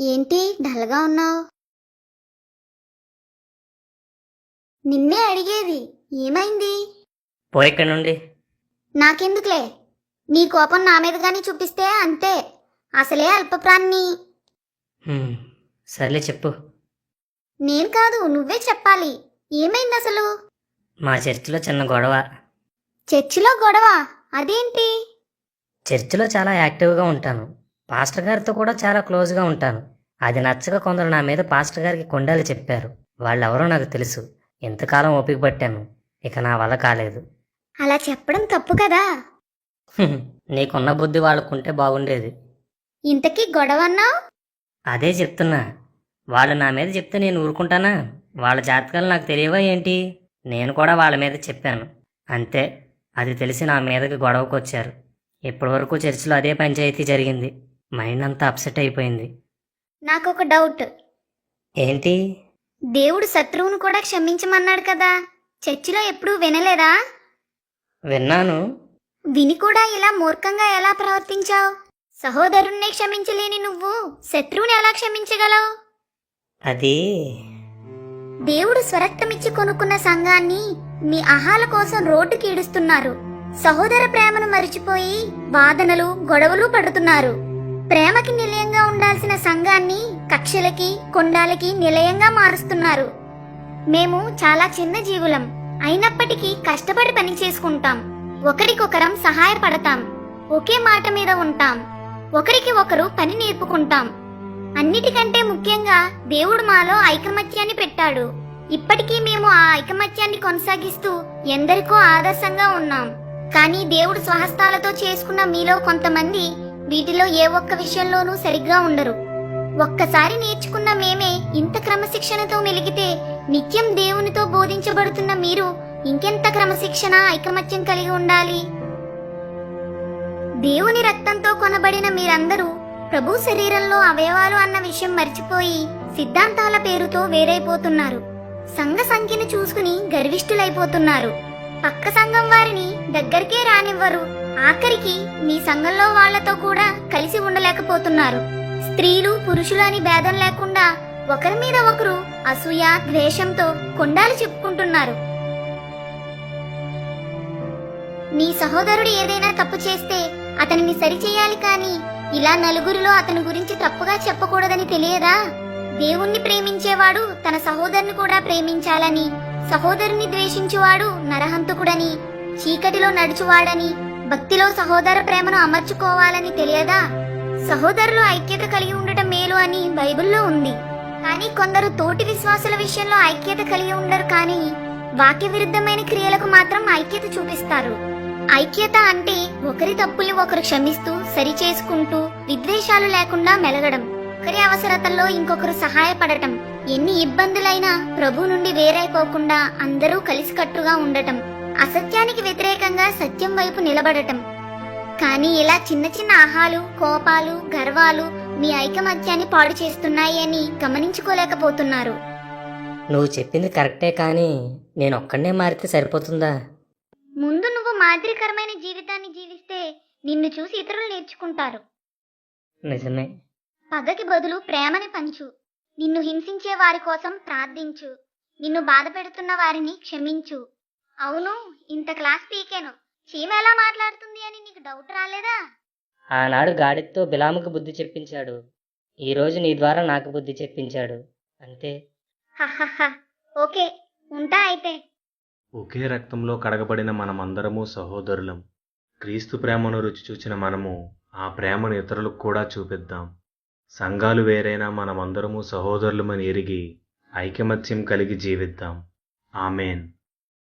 ఏంటి డల్గా ఉన్నావు? నిన్నే అడిగేది ఏమైంది? పో ఇక్కడ నుండి. నాకెందుకులే? నీ కోపం నా మీద గాని చూపిస్తే అంతే. అసలే అల్పప్రాణి హ్మ్, సర్లే చెప్పు. నేను కాదు నువ్వే చెప్పాలి. ఏమైంది అసలు? మా చర్చిలో చిన్న గొడవ. చర్చిలో గొడవ? అదేంటి? చర్చిలో చాలా యాక్టివ్గా ఉంటాను. పాస్టర్ గారితో కూడా చాలా క్లోజ్గా ఉంటాను. అది నచ్చక కొందరు నా మీద పాస్టర్ గారికి కొండాలు చెప్పారు. వాళ్ళెవరో నాకు తెలుసు. ఎంతకాలం ఓపిక పట్టాను. ఇక నా వల్ల కాలేదు. అలా చెప్పడం తప్పు కదా? నీకున్న బుద్ధి వాళ్ళకుంటే బాగుండేది. ఇంతకీ గొడవ అన్నావు అదే చెప్తున్నా. వాళ్ళు నా మీద చెప్తే నేను ఊరుకుంటానా? వాళ్ళ జాతకాలు నాకు తెలియవా ఏంటి? నేను కూడా వాళ్ళ మీద చెప్పాను. అంతే. అది తెలిసి నా మీదకి గొడవకు వచ్చారు ఇప్పటివరకు చర్చిలో అదే పంచాయతీ జరిగింది. మైండ్ అంతా అప్సెట్ అయిపోయింది. నాకు ఒక డౌట్. ఏంటి? దేవుడు శత్రువును కూడా క్షమించమన్నాడు కదా. చర్చిలో ఎప్పుడూ వినలేదా? విన్నాను. విని కూడా ఇలా మూర్ఖంగా ఎలా ప్రవర్తించావు? సహోదరుణ్ణి క్షమించలేని నువ్వు శత్రువుని ఎలా క్షమించగలవు? అది దేవుడు స్వరక్తమిచ్చి కొనుక్కున్న సంఘాన్ని మీ అహాల కోసం రోడ్డుకి ఈడుస్తున్నారు. సహోదర ప్రేమను మరిచిపోయి వాదనలు గొడవలు పడుతున్నారు. ప్రేమకి నిలయంగా ఉండాల్సిన సంఘాన్ని కక్షలకి కొండాలకి నిలయంగా మారుస్తున్నారు. మేము చాలా చిన్న జీవులం. అయినప్పటికీ కష్టపడి పని చేసుకుంటాం. ఒకరికొకరం సహాయపడతాం. ఒకే మాట మీద ఉంటాం. ఒకరికి ఒకరు పని నేర్పుకుంటాం. అన్నిటికంటే ముఖ్యంగా దేవుడు మాలో ఐకమత్యాన్ని పెట్టాడు. ఇప్పటికీ మేము ఆ ఐకమత్యాన్ని కొనసాగిస్తూ ఎందరికో ఆదర్శంగా ఉన్నాం. కానీ దేవుడు స్వహస్తాలతో చేసుకున్న మీలో కొంతమంది వీటిలో ఏ ఒక్క విషయంలోనూ సరిగ్గా ఉండరు. ఒక్కసారి నేర్చుకున్న మేమే ఇంత క్రమశిక్షణతో మెలిగితే నిత్యం దేవునితో బోధించబడుతున్న మీరు ఇంకెంత క్రమశిక్షణ ఐకమత్యం కలిగి ఉండాలి? దేవుని రక్తంతో కొనబడిన మీరందరూ ప్రభు శరీరంలో అవయవాలు అన్న విషయం మర్చిపోయి సిద్ధాంతాల పేరుతో వేరైపోతున్నారు. సంఘ సంఖ్యను చూసుకుని గర్విష్ఠులైపోతున్నారు. పక్క సంఘం వారిని దగ్గరికే రానివ్వరు. ఆఖరికి మీ సంఘంలో వాళ్ళతో కూడా కలిసి ఉండలేకపోతున్నారు. స్త్రీలు పురుషులు అని భేదం లేకుండా ఒకరి మీద ఒకరు అసూయ ద్వేషంతో కొండాలు చెప్పుకుంటున్నారు. నీ సహోదరుడు ఏదైనా తప్పు చేస్తే అతనిని సరిచేయాలి కానీ ఇలా నలుగురిలో అతని గురించి తప్పుగా చెప్పకూడదని తెలియదా? దేవుణ్ణి ప్రేమించేవాడు తన సహోదరుని కూడా ప్రేమించాలని సహోదరుని ద్వేషించువాడు నరహంతకుడని చీకటిలో నడుచువాడని భక్తిలో సహోదర ప్రేమను అమర్చుకోవాలని తెలియదా? సహోదరులు ఐక్యత కలిగి ఉండటం మేలు అని బైబిల్లో ఉంది. కానీ కొందరు తోటి విశ్వాసుల విషయంలో ఐక్యత కలిగి ఉండరు కానీ వాక్య విరుద్ధమైన క్రియలకు మాత్రం ఐక్యత చూపిస్తారు. ఐక్యత అంటే ఒకరి తప్పులు ఒకరు క్షమిస్తూ సరిచేసుకుంటూ విద్వేషాలు లేకుండా మెలగడం ఒకరి అవసరతల్లో ఇంకొకరు సహాయపడటం ఎన్ని ఇబ్బందులైనా ప్రభు నుండి వేరైపోకుండా అందరూ కలిసికట్టుగా ఉండటం అసత్యానికి వ్యతిరేకంగా సత్యం వైపు నిలబడటం. కానీ ఇలా చిన్న చిన్న ఆహాలు కోపాలు గర్వాలు మీ ఐకమత్యాన్ని పాడు చేస్తున్నాయి అని గమనించుకోలేకపోతున్నారు. నువ్వు చెప్పింది కరెక్టే కానీ నేను ఒక్కడనే మారితే సరిపోతుందా? ముందు నువ్వు మాదిరికరమైన జీవితాన్ని జీవిస్తే నిన్ను చూసి ఇతరులు నేర్చుకుంటారు. నిజమే. పగకి బదులు ప్రేమని పంచు. నిన్ను హింసించే వారి కోసం ప్రార్థించు. నిన్ను బాధ పెడుతున్న వారిని క్షమించు. అవును ఇంత క్లాస్ పీకేను. చీమ ఎలా మాట్లాడుతుంది అని నీకు డౌట్ రాలేదా? ఆనాడు గాడితో బిలాముకు బుద్ధి చెప్పించాడు. ఈరోజు నీ ద్వారా నాకు బుద్ధి చెప్పించాడు. అంతే. హహహ. ఓకే ఉంటా అయితే. ఒకే రక్తంలో కడగబడిన మనమందరము సహోదరులం. క్రీస్తు ప్రేమను రుచి చూచిన మనము ఆ ప్రేమను ఇతరులకు కూడా చూపిద్దాం. సంఘాలు వేరైనా మనమందరము సహోదరులమని ఎరిగి ఐకమత్యం కలిగి జీవిద్దాం. ఆమెన్.